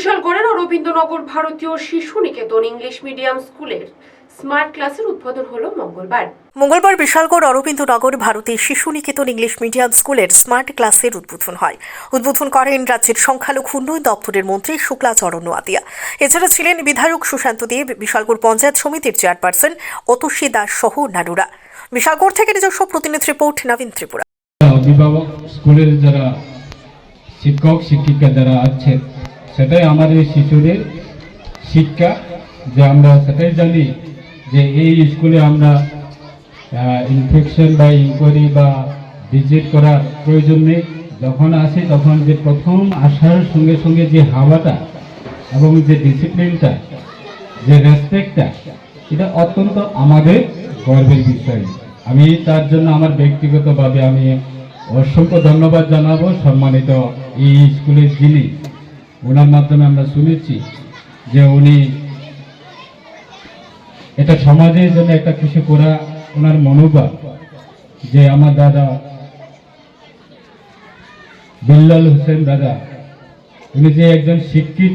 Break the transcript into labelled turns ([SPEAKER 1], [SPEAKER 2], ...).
[SPEAKER 1] বিশালগড়ের অরবিন্দনগর ভারতীয় Shishu Niketan English medium স্কুলের smart ক্লাসের উদ্বোধন হলো মঙ্গলবার।
[SPEAKER 2] মঙ্গলবার বিশালগড় অরবিন্দনগর ভারতের শিশু নিকেতন ইংলিশ মিডিয়াম স্কুলের স্মার্ট ক্লাসের উদ্বোধন হয়। উদ্বোধন করেন রাজ্যের সংখ্যালঘু উন্নয়ন দপ্তরের মন্ত্রী শুক্লাচরণ নোয়াতিয়া এছাড়া ছিলেন বিধায়ক সুশান্ত দেব বিশালগড় পঞ্চায়েত সমিতির চেয়ারপারসন অতসী দাস সহ অন্যান্যরা বিশালগড় থেকে নিজস্ব প্রতিনিধি রিপোর্ট নবীন ত্রিপুরা।
[SPEAKER 3] অভিভাবক স্কুলের যারা শিক্ষক শিক্ষিকা যারা আছেন সেটাই আমাদের শিশুদের শিক্ষা যে আমরা সেটাই জানি যে এই স্কুলে আমরা ইনফেকশন বা ইনকোয়ারি বা ভিজিট করার প্রয়োজন নেই। যখন আসি তখন যে প্রথম আসার সঙ্গে সঙ্গে যে হাওয়াটা এবং যে ডিসিপ্লিনটা যে রেসপেক্টটা এটা অত্যন্ত আমাদের গর্বের বিষয়। আমি তার জন্য আমার ব্যক্তিগতভাবে আমি অসংখ্য ধন্যবাদ জানাব সম্মানিত এই স্কুলের যিনি। ওনার মাধ্যমে আমরা শুনেছি যে উনি এটা সমাজের জন্য একটা কিছু করা ওনার মনোভাব যে আমার দাদা বিল্লাল হোসেন দাদা, উনি যে একজন শিক্ষিত